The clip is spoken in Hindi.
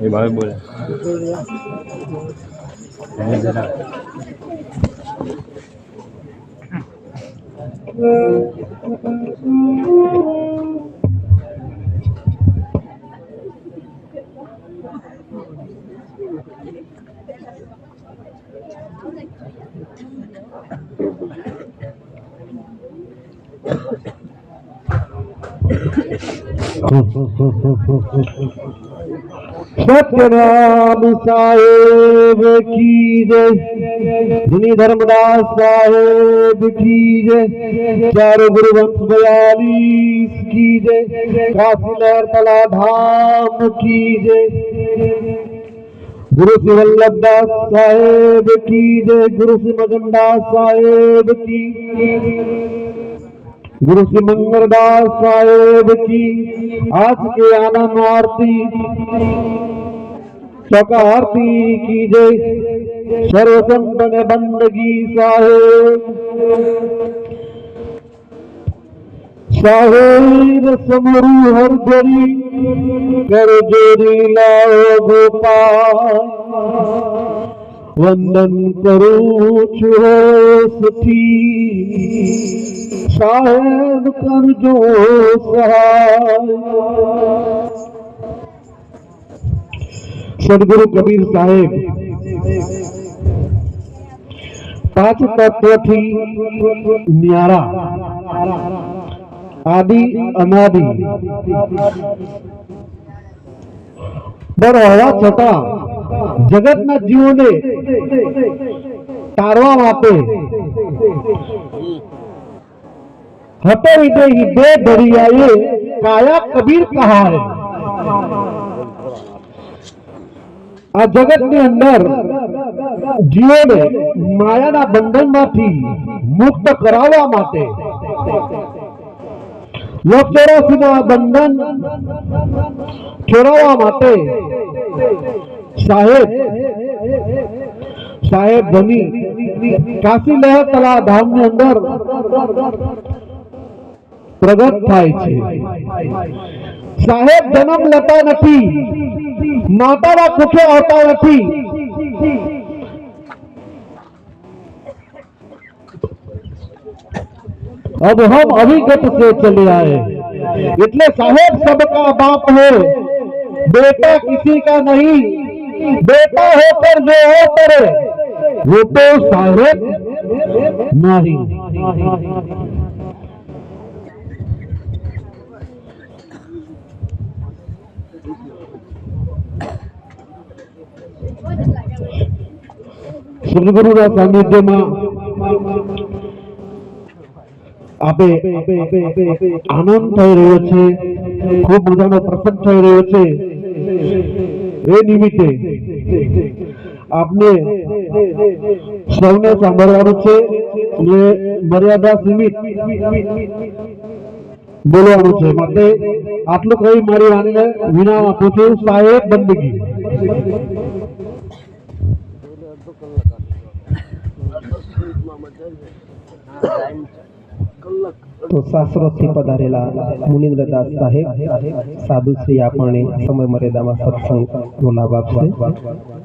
એ ભાઈ બોલે હું જરા सतनाम साहेब की जय। धनी धर्मदास साहेब की जय। चार गुरु वंश बयालीस की जय। काशी लहर तला धाम की जय। गुरु श्री वल्लभ दास साहेब की जय। गुरु श्री मगन दास साहेब की गुरु सिमंगर दास साहेब की आज के आनंद आरती सकारती सर्वसंत ने बंदगी साहेब। साहेब समरू हर जरी, कर जोरी लाओ गोपाल। वंदन करो छो सठी शायद कर जो सदगुरु कबीर साहेब, पाँच तत्व थी न्यारा, आदि अनादि। पर होवा छता જગતના જીવોને તારવા માટે હતે વિદેહી બે દરિયાએ કાયા કબીર કહાય આ જગતની અંદર જીવોને માયાના બંધનમાંથી મુક્ત કરાવવા માટે લોક ચોરાસીના બંધન છોડાવવા માટે સાહેબ સાહેબ ધની કાશી લહેર તળા ધામની અંદર પ્રગટ થાય છે સાહેબ જન્મ લેતા નથી માતાના કુખે આવતા નથી अब हम अभिगत से चले आए એટલે સાહેબ सबका बाप है बेटा किसी का नहीं बेटा होकर जो हो करे वो तो साहेब नहीं સદગુરુના સાનિધ્યમાં આપે આનંદ થઈ રહ્યો છે ખૂબ મજાનો પ્રસંગ થઈ રહ્યો છે એ નિમિત્તે આપને સૌને સાંભળવાનું છે અને મર્યાદા સીમિત બોલવાનું છે. માટે આટલું કહી મારી વાણીને વિરામ આપું છું. સાહેબ, બંદગી. तो सासरोस्थी पधारेला मुनिंद्रदास साहेब साधू श्री आपण समय मर्यादामा सत्संग बोला बाप